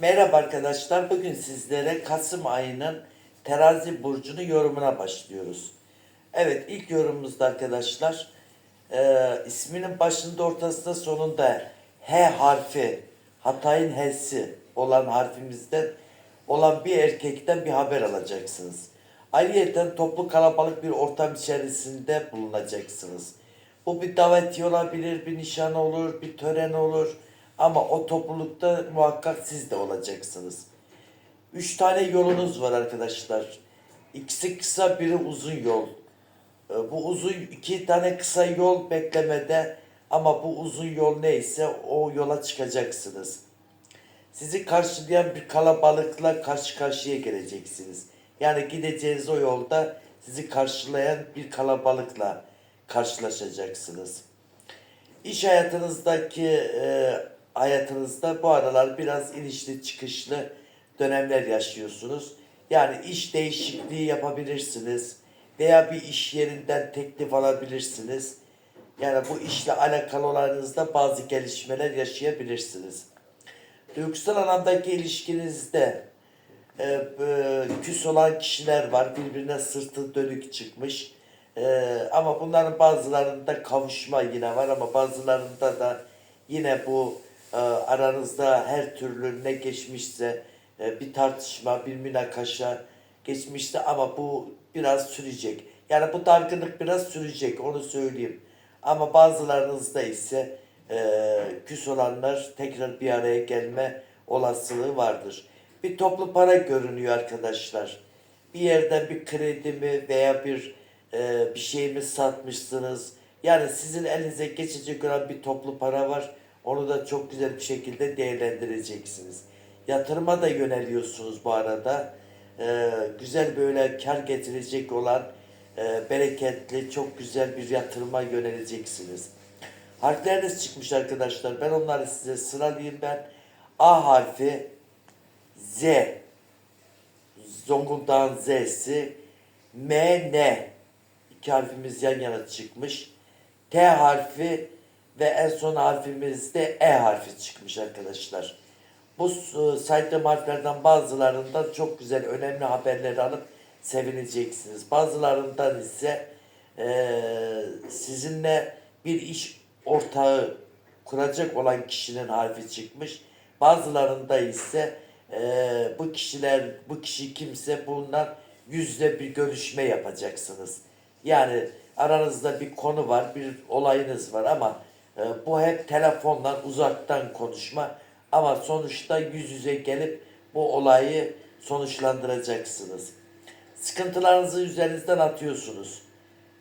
Merhaba arkadaşlar. Bugün sizlere Kasım ayının terazi burcunu yorumuna başlıyoruz. Evet ilk yorumumuzda arkadaşlar e, isminin başında ortasında sonunda H harfi Hatay'ın H'si olan harfimizden olan bir erkekten bir haber alacaksınız. Ayrıca toplu kalabalık bir ortam içerisinde bulunacaksınız. Bu bir davetiye olabilir, bir nişan olur, bir tören olur. Ama o toplulukta muhakkak siz de olacaksınız. Üç tane yolunuz var arkadaşlar. İkisi kısa, biri uzun yol. Ee, Bu uzun iki tane kısa yol beklemede ama bu uzun yol neyse o yola çıkacaksınız. Sizi karşılayan bir kalabalıkla karşı karşıya geleceksiniz. Yani gideceğiniz o yolda sizi karşılayan bir kalabalıkla karşılaşacaksınız. İş hayatınızdaki e, hayatınızda bu aralar biraz inişli çıkışlı dönemler yaşıyorsunuz. Yani iş değişikliği yapabilirsiniz veya bir iş yerinden teklif alabilirsiniz. Yani bu işle alakalı olanınızda bazı gelişmeler yaşayabilirsiniz. Duygusal alandaki ilişkinizde e, e, küs olan kişiler var. Birbirine sırtı dönük çıkmış. E, ama bunların bazılarında kavuşma yine var ama bazılarında da yine bu aranızda her türlü ne geçmişse e, bir tartışma, bir münakaşa geçmişti ama bu biraz sürecek. Yani bu dargınlık biraz sürecek onu söyleyeyim. Ama bazılarınızda ise e, küs olanlar tekrar bir araya gelme olasılığı vardır. Bir toplu para görünüyor arkadaşlar. Bir yerden bir kredi mi veya bir e, bir şey mi satmışsınız? Yani sizin elinize geçecek olan bir toplu para var. Onu da çok güzel bir şekilde değerlendireceksiniz. Yatırıma da yöneliyorsunuz bu arada. E, güzel böyle kar getirecek olan e, bereketli, çok güzel bir yatırıma yöneleceksiniz. Harfleriniz çıkmış arkadaşlar. Ben onları size sıralayayım ben. A harfi Z. Zonguldak'ın Z'si. M, N. İki harfimiz yan yana çıkmış. T harfi ve en son harfimiz de E harfi çıkmış arkadaşlar. Bu e, saydığım harflerden bazılarından çok güzel, önemli haberleri alıp sevineceksiniz. Bazılarından ise e, sizinle bir iş ortağı kuracak olan kişinin harfi çıkmış. Bazılarında ise e, bu kişiler, bu kişi kimse bunlar yüzde bir görüşme yapacaksınız. Yani aranızda bir konu var, bir olayınız var ama e, bu hep telefonla uzaktan konuşma ama sonuçta yüz yüze gelip bu olayı sonuçlandıracaksınız. Sıkıntılarınızı üzerinizden atıyorsunuz.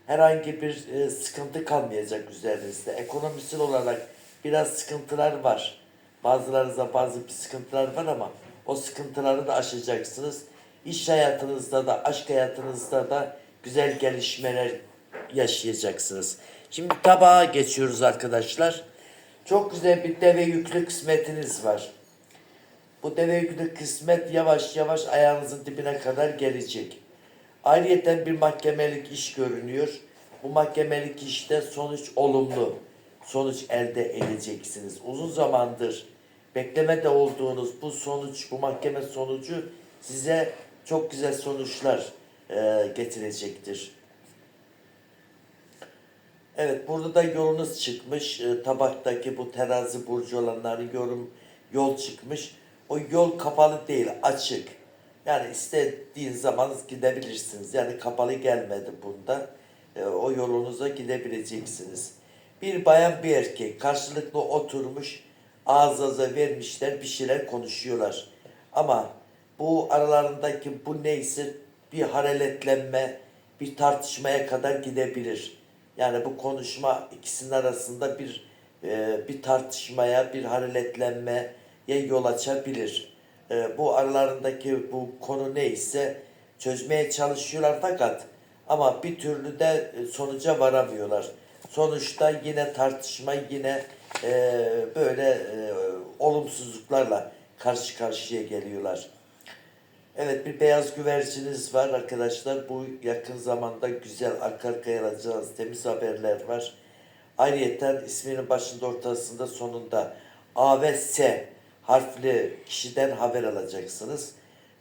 Herhangi bir e, sıkıntı kalmayacak üzerinizde. Ekonomisel olarak biraz sıkıntılar var. Bazılarınızda bazı bir sıkıntılar var ama o sıkıntıları da aşacaksınız. İş hayatınızda da, aşk hayatınızda da güzel gelişmeler yaşayacaksınız. Şimdi tabağa geçiyoruz arkadaşlar. Çok güzel bir deve yüklü kısmetiniz var. Bu deve yüklü kısmet yavaş yavaş ayağınızın dibine kadar gelecek. Ayrıyeten bir mahkemelik iş görünüyor. Bu mahkemelik işte sonuç olumlu. Sonuç elde edeceksiniz. Uzun zamandır beklemede olduğunuz bu sonuç, bu mahkeme sonucu size çok güzel sonuçlar e, getirecektir. Evet burada da yolunuz çıkmış. E, tabaktaki bu terazi burcu olanların yorum yol çıkmış. O yol kapalı değil açık. Yani istediğin zaman gidebilirsiniz. Yani kapalı gelmedi bunda. E, o yolunuza gidebileceksiniz. Bir bayan bir erkek karşılıklı oturmuş ağız ağza vermişler bir şeyler konuşuyorlar. Ama bu aralarındaki bu neyse bir hareletlenme, bir tartışmaya kadar gidebilir. Yani bu konuşma ikisinin arasında bir e, bir tartışmaya, bir hareletlenmeye yol açabilir. E, bu aralarındaki bu konu neyse çözmeye çalışıyorlar fakat ama bir türlü de e, sonuca varamıyorlar. Sonuçta yine tartışma yine e, böyle e, olumsuzluklarla karşı karşıya geliyorlar. Evet bir beyaz güverciniz var arkadaşlar. Bu yakın zamanda güzel arka arkaya temiz haberler var. Ayrıyeten isminin başında ortasında sonunda A ve S harfli kişiden haber alacaksınız.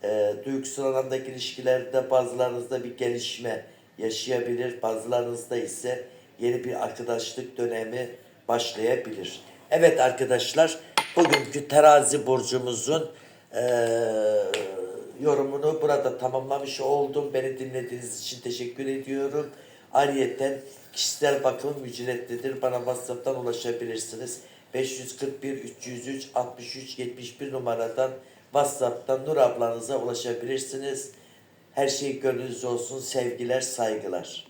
Ee, duygusal alandaki ilişkilerde bazılarınızda bir gelişme yaşayabilir, bazılarınızda ise yeni bir arkadaşlık dönemi başlayabilir. Evet arkadaşlar, bugünkü terazi burcumuzun eee, yorumunu burada tamamlamış oldum. Beni dinlediğiniz için teşekkür ediyorum. Ayrıyeten kişisel bakımım ücretlidir. Bana WhatsApp'tan ulaşabilirsiniz. 541 303 63 71 numaradan WhatsApp'tan Nur ablanıza ulaşabilirsiniz. Her şey gönlünüzce olsun. Sevgiler, saygılar.